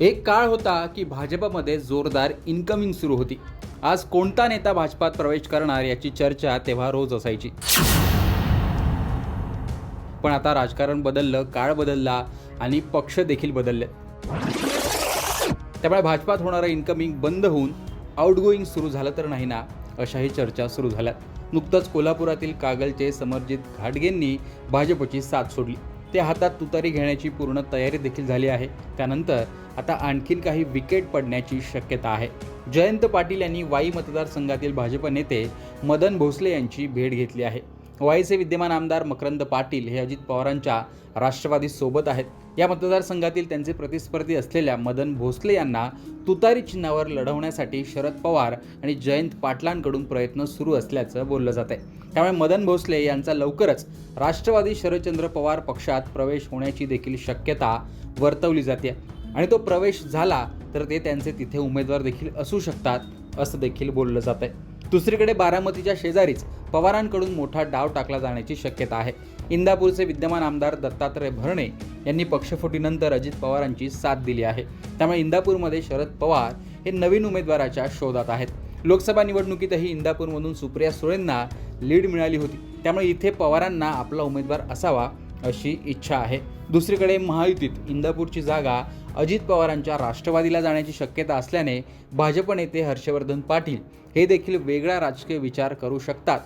एक काळ होता की भाजपमध्ये जोरदार इन्कमिंग सुरू होती. आज कोणता नेता भाजपात प्रवेश करणार याची चर्चा तेव्हा रोज असायची. पण आता राजकारण बदललं काळ बदलला आणि पक्ष देखील बदलले. त्यामुळे भाजपात होणारं इन्कमिंग बंद होऊन आउटगोईंग सुरू झालं तर नाही ना अशाही चर्चा सुरू झाल्या नुकतंच कोल्हापुरातील कागलचे समरजित घाटगेंनी भाजपची साथ सोडली. ते हातात तुतारी घेण्याची पूर्ण तयारी देखील झाली आहे. त्यानंतर आता आणखीन काही विकेट पडण्याची शक्यता आहे. जयंत पाटील यांनी वाई मतदारसंघातील भाजप नेते मदन भोसले यांची भेट घेतली आहे. वाईचे विद्यमान आमदार मकरंद पाटील हे अजित पवारांच्या राष्ट्रवादी सोबत आहेत. या मतदारसंघातील त्यांचे प्रतिस्पर्धी असलेल्या मदन भोसले यांना तुतारी चिन्हावर लढवण्यासाठी शरद पवार आणि जयंत पाटलांकडून प्रयत्न सुरू असल्याचं बोललं जात आहे त्यामुळे मदन भोसले यांचा लवकरच राष्ट्रवादी शरदचंद्र पवार पक्षात प्रवेश होण्याची देखील शक्यता वर्तवली जाते. आणि तो प्रवेश झाला तर ते त्यांचे तिथे उमेदवार देखील असू शकतात असं देखील बोललं जात आहे दुसरीकडे बारामतीच्या शेजारीच पवारांकडून मोठा डाव टाकला जाण्याची शक्यता आहे. इंदापूरचे विद्यमान आमदार दत्तात्रय भरणे यांनी पक्षफुटीनंतर अजित पवारांची साथ दिली आहे. त्यामुळे इंदापूरमध्ये शरद पवार हे नवीन उमेदवाराच्या शोधात आहेत. लोकसभा निवडणुकीतही इंदापूरमधून सुप्रिया सुळेंना लीड मिळाली होती. त्यामुळे इथे पवारांना आपला उमेदवार असावा अशी इच्छा आहे. दुसरीकडे महायुतीत इंदापूरची जागा अजित पवारांच्या राष्ट्रवादीला जाण्याची शक्यता असल्याने भाजप नेते हर्षवर्धन पाटील हे देखील वेगळा राजकीय विचार करू शकतात.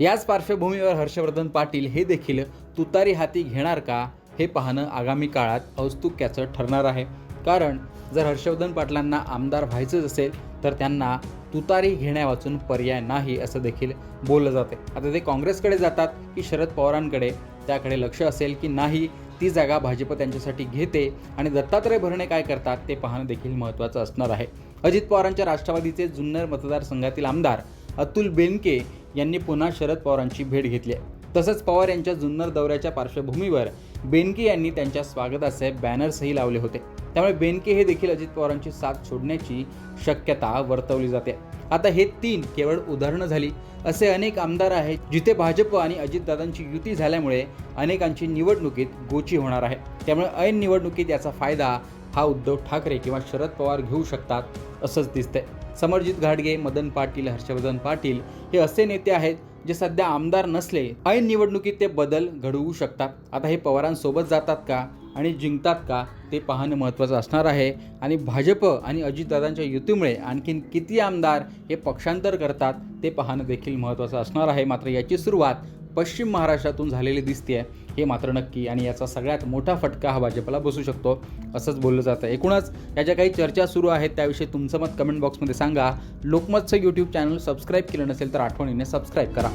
याच पार्श्वभूमीवर हर्षवर्धन पाटील हे देखील तुतारी हाती घेणार का हे पाहणं आगामी काळात औत्सुक्याचं ठरणार आहे. कारण जर हर्षवर्धन पाटलांना आमदार व्हायचंच असेल तर त्यांना तुतारी घेण्यावाचून पर्याय नाही असं देखील बोललं जाते. आता ते काँग्रेसकडे जातात की शरद पवारांकडे? त्याकडे लक्ष असेल की नाही? ती जागा भाजप त्यांच्यासाठी घेते आणि दत्तात्रय भरणे काय करतात ते पाहणं देखील महत्त्वाचं असणार आहे. अजित पवारांच्या राष्ट्रवादीचे जुन्नर मतदारसंघातील आमदार अतुल बेनके यांनी पुन्हा शरद पवारांची भेट घेतली आहे. तसंच पवार यांच्या जुन्नर दौऱ्याच्या पार्श्वभूमीवर बेनके यांनी त्यांच्या स्वागताचे बॅनर्सही लावले होते. त्यामुळे बेनके हे देखील अजित पवारांची साथ सोडण्याची शक्यता वर्तवली जाते. आता हे तीन केवळ उदाहरणं झाली. असे अनेक आमदार आहेत जिथे भाजप आणि अजितदादांची युती झाल्यामुळे अनेकांची निवडणुकीत गोची होणार आहे. त्यामुळे ऐन निवडणुकीत याचा फायदा हा उद्धव ठाकरे किंवा शरद पवार घेऊ शकतात असंच दिसतंय. समरजित घाटगे मदन पाटील हर्षवर्धन पाटील हे असे नेते आहेत जे सध्या आमदार नसले ऐन निवडणुकीत ते बदल घडवू शकतात. आता हे पवारांसोबत जातात का आणि जिंकतात का ते पाहणं महत्त्वाचं असणार आहे. आणि भाजप आणि अजितदादांच्या युतीमुळे आणखीन किती आमदार हे पक्षांतर करतात ते पाहणं देखील महत्त्वाचं असणार आहे. मात्र याची सुरुवात पश्चिम महाराष्ट्रातून झालेली दिसते हे मात्र नक्की. आणि याचा सगळ्यात मोठा फटका हा भाजपला बसू शकतो असंच बोललं जातं एकूणच या ज्या काही चर्चा सुरू आहेत त्याविषयी तुमचं मत कमेंट बॉक्समध्ये सांगा. लोकमतचं यूट्यूब चॅनल सबस्क्राईब केलं नसेल तर आठवणीने सबस्क्राईब करा.